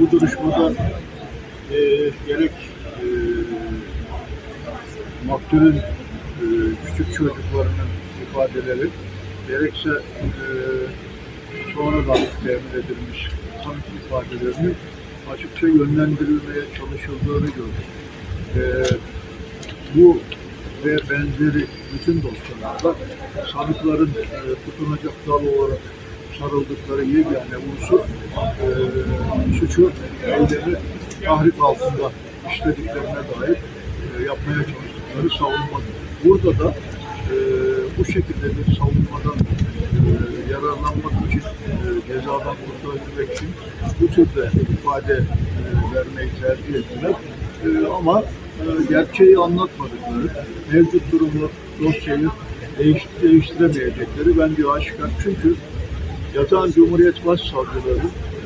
Bu duruşmada e, gerek e, maktulün e, küçük çocuklarının ifadeleri gerekse e, sonradan temin edilmiş sanık ifadelerini açıkça yönlendirilmeye çalışıldığını gördük. E, bu ve benzeri bütün dosyalarda sanıkların e, tutunacak dal olarak sarıldıkları yegane unsur suçu eylemi tahrip altında işlediklerine dair e, yapmaya çalıştıkları savunmadır. Burada da e, bu şekilde bir savunmadan e, yararlanmak için, e, cezadan kurtulabilmek için bu türde ifade e, vermeyi tercih ettiler. E, ama e, gerçeği anlatmadıkları, mevcut durumu, dosyayı değiş, değiştiremeyecekleri bence aşikar. Çünkü yatan Cumhuriyet Başsavcıları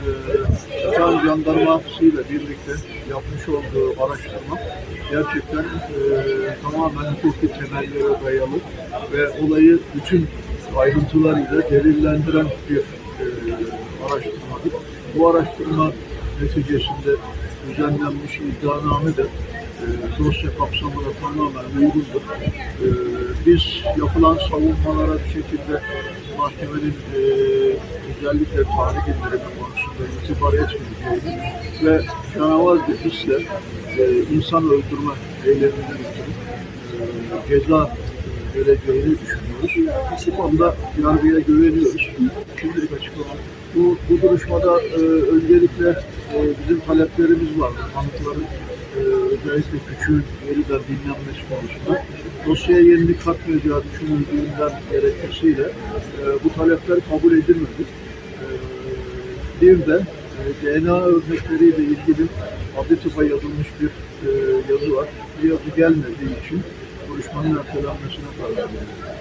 e, yatan jandarmasıyla birlikte yapmış olduğu araştırma gerçekten e, tamamen hukuki temellere dayalı ve olayı bütün ayrıntılarıyla delillendiren bir e, araştırmadır. Bu araştırma neticesinde düzenlenmiş iddianame de e, dosya kapsamına tamamen uygundur. E, biz yapılan savunmalara bir şekilde mahkemenin e, özellikle tarih indirimi konusunda itibar etmeyeceğini ve canavar bir hisle e, insan öldürme eyleminden ötürü e, ceza vereceğini düşünüyoruz. Bu konuda yargıya güveniyoruz. Şimdilik açıklama. Bu, bu duruşmada e, öncelikle e, bizim taleplerimiz var. Tanıkların e, özellikle küçüğün yeniden dinlenmesi konusunda. Dosyaya yenilik katmayacağı düşünüldüğünden gerekçesiyle e, bu talepler kabul edilmedi. E, bir de e, DNA örnekleriyle ilgili adli tıpa yazılmış bir e, yazı var. Bu yazı gelmediği için duruşmanın ertelenmesine karar verildi.